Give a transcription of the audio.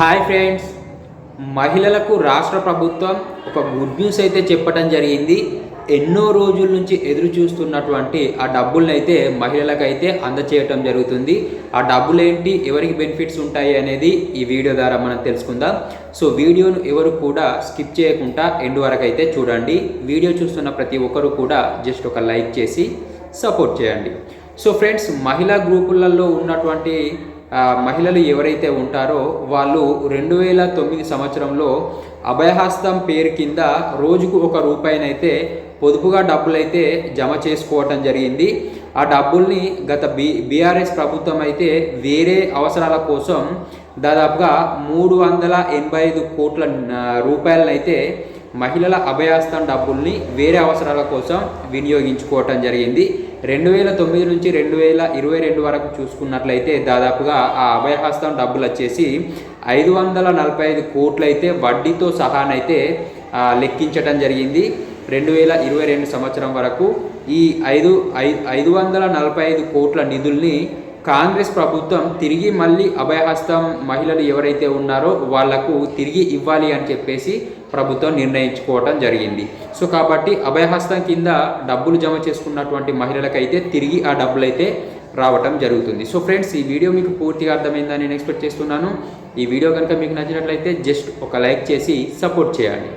Hi friends. మహిళలకు రాష్ట్ర ప్రభుత్వం ఒక గుడ్ న్యూస్ అయితే చెప్పడం జరిగింది. ఎన్నో రోజుల నుంచి ఎదురు చూస్తున్నటువంటి ఆ డబ్బుల్ని అయితే మహిళలకు అయితే అందచేయటం జరుగుతుంది. ఆ డబ్బులు ఏంటి ఎవరికి బెనిఫిట్స్ ఉంటాయి అనేది ఈ వీడియో ద్వారా మనం తెలుసుకుందాం. సో వీడియోను ఎవరు కూడా స్కిప్ చేయకుండా ఎండ్ వరకు అయితే చూడండి. వీడియో చూస్తున్న ప్రతి ఒక్కరు కూడా జస్ట్ ఒక లైక్ చేసి సపోర్ట్ చేయండి. సో ఫ్రెండ్స్ మహిళా గ్రూపులలో ఉన్నటువంటి మహిళలు ఎవరైతే ఉంటారో వాళ్ళు రెండు వేల తొమ్మిది సంవత్సరంలో అభయహస్తం పేరు కింద రోజుకు ఒక రూపాయినైతే పొదుపుగా డబ్బులైతే జమ చేసుకోవటం జరిగింది. ఆ డబ్బుల్ని గత బి బీఆర్ఎస్ ప్రభుత్వం అయితే వేరే అవసరాల కోసం దాదాపుగా మూడు వందల ఎనభై ఐదు కోట్ల రూపాయలనైతే మహిళల అభయాస్తం డబ్బుల్ని వేరే అవసరాల కోసం వినియోగించుకోవటం జరిగింది. రెండు వేల తొమ్మిది నుంచి రెండు వేల ఇరవై రెండు వరకు చూసుకున్నట్లయితే దాదాపుగా ఆ అభయహస్తం డబ్బులు వచ్చేసి ఐదు వందల నలభై ఐదు కోట్లు అయితే వడ్డీతో సహానైతే లెక్కించడం లెక్కించటం జరిగింది. రెండు వేల ఇరవై రెండు సంవత్సరం వరకు ఈ ఐదు ఐదు వందల నలభై ఐదు కోట్ల నిధుల్ని కాంగ్రెస్ ప్రభుత్వం తిరిగి మళ్ళీ అభయహస్తం మహిళలు ఎవరైతే ఉన్నారో వాళ్ళకు తిరిగి ఇవ్వాలి అని చెప్పేసి ప్రభుత్వం నిర్ణయించుకోవటం జరిగింది. సో కాబట్టి అభయహస్తం కింద డబ్బులు జమ చేసుకున్నటువంటి మహిళలకైతే తిరిగి ఆ డబ్బులు అయితే రావటం జరుగుతుంది. సో ఫ్రెండ్స్ ఈ వీడియో మీకు పూర్తిగా అర్థమైందని నేను ఎక్స్పెక్ట్ చేస్తున్నాను. ఈ వీడియో కనుక మీకు నచ్చినట్లయితే జస్ట్ ఒక లైక్ చేసి సపోర్ట్ చేయండి.